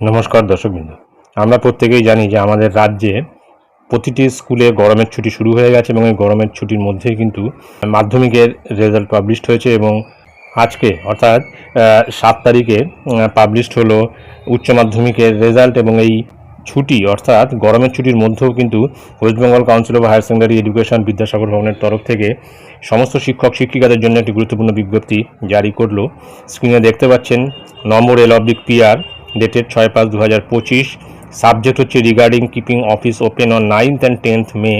নমস্কার দর্শকবৃন্দ। আমরা প্রত্যেকেই জানি যে আমাদের রাজ্যে প্রতিটি স্কুলে গরমের ছুটি শুরু হয়ে গেছে এবং এই গরমের ছুটির মধ্যেই কিন্তু মাধ্যমিকের রেজাল্ট পাবলিশড হয়েছে এবং আজকে, অর্থাৎ সাত তারিখে পাবলিশড হলো উচ্চ মাধ্যমিকের রেজাল্ট এবং এই ছুটি, অর্থাৎ গরমের ছুটির মধ্যেও কিন্তু West Bengal Council of Higher Secondary Education Vidyasagar ভবনের তরফ থেকে সমস্ত শিক্ষক, শিক্ষিকাদের জন্য একটি গুরুত্বপূর্ণ বিজ্ঞপ্তি জারি করল। স্ক্রিনে দেখতে পাচ্ছেন, number L oblique PR dated ছয় পাঁচ দু হাজার পঁচিশ। সাবজেক্ট হচ্ছে regarding keeping office open on ninth and tenth May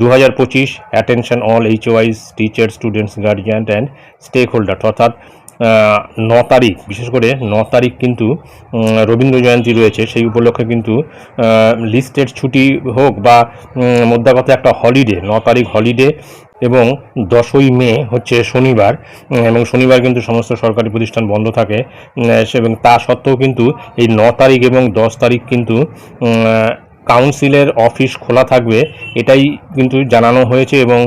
দু হাজার পঁচিশ। Attention all H Ys teacher students guardian and stakeholder অর্থাৎ ন তারিখ, বিশেষ করে ন তারিখ কিন্তু রবীন্দ্র জয়ন্তী রয়েছে। সেই উপলক্ষে কিন্তু লিস্টেড ছুটি হোক বা কথা একটা হলিডে ন তারিখ হলিডে এবং দশই মে হচ্ছে শনিবার এবং শনিবার কিন্তু সমস্ত সরকারি প্রতিষ্ঠান বন্ধ থাকে এবং তা সত্ত্বেও কিন্তু এই ন তারিখ এবং দশ তারিখ কিন্তু কাউন্সিলের অফিস খোলা থাকবে, এটাই কিন্তু জানানো হয়েছে এবং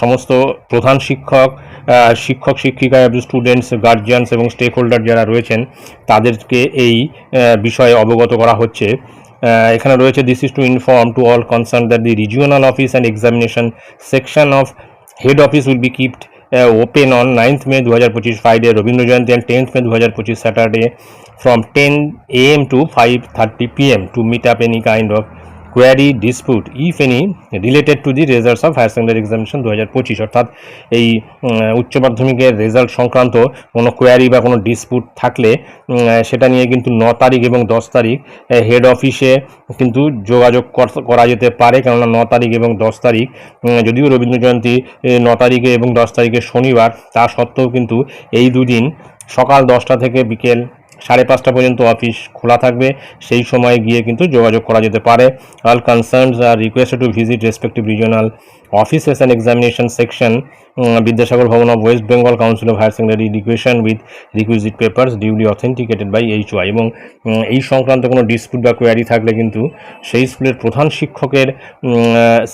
সমস্ত প্রধান শিক্ষক শিক্ষক, শিক্ষিকা স্টুডেন্টস গার্জিয়ানস এবং স্টেক হোল্ডার যারা রয়েছেন, তাদেরকে এই বিষয়ে অবগত করা হচ্ছে। এখানে রয়েছে this is to inform to all concern that the regional office and examination section of head office will be keeped open on ninth May দু হাজার পঁচিশ Friday Rabindra Jayanti and tenth May দু হাজার পঁচিশ Saturday from 10 a.m. to 5:30 p.m. to meet up any kind of query, dispute, if any, related to the results of higher secondary examination দু হাজার পঁচিশ অর্থাৎ এই উচ্চ মাধ্যমিকের রেজাল্ট সংক্রান্ত কোনো কোয়ারি বা কোনো ডিসপুট থাকলে সেটা নিয়ে কিন্তু ন তারিখ এবং দশ তারিখ হেড অফিসে কিন্তু যোগাযোগ করা যেতে পারে। কেননা ন তারিখ এবং দশ তারিখ যদিও রবীন্দ্র জয়ন্তী ন তারিখে এবং দশ তারিখে শনিবার, তা সত্ত্বেও কিন্তু এই দুদিন সকাল দশটা থেকে বিকেল সাড়ে পাঁচটা পর্যন্ত অফিস খোলা থাকবে। সেই সময় গিয়ে কিন্তু যোগাযোগ করা যেতে পারে। All concerns are requested to visit respective regional offices and examination section Vidyasagar Bhavan of West Bengal Council of Higher Secondary Education with requisite papers duly authenticated by H Y এবং এই সংক্রান্ত কোনো ডিসপিউট বা query থাকলে কিন্তু সেই স্কুলের প্রধান শিক্ষকের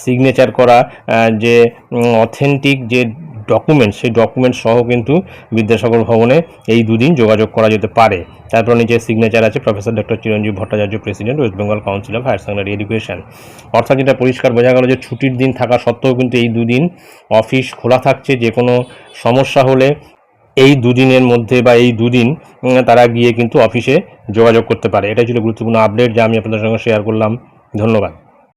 সিগনেচার করা যে অথেন্টিক যে ডকুমেন্ট সেই ডকুমেন্ট সহ কিন্তু বিদ্যাসাগর ভবনে এই দুদিন যোগাযোগ করা যেতে পারে। তারপর নিচে সিগনেচার আছে professor doctor Chiranjib Bhattacharya president West Bengal Council of Higher Secondary Education অর্থাৎ যেটা পরিষ্কার বোঝা গেল যে ছুটির দিন থাকা সত্ত্বেও কিন্তু এই দুদিন অফিস খোলা থাকছে। যে কোনো সমস্যা হলে এই দুদিনের মধ্যে বা এই দুদিন তারা গিয়ে কিন্তু অফিসে যোগাযোগ করতে পারে। এটাই ছিল গুরুত্বপূর্ণ আপডেট যা আমি আপনাদের সঙ্গে শেয়ার করলাম। ধন্যবাদ।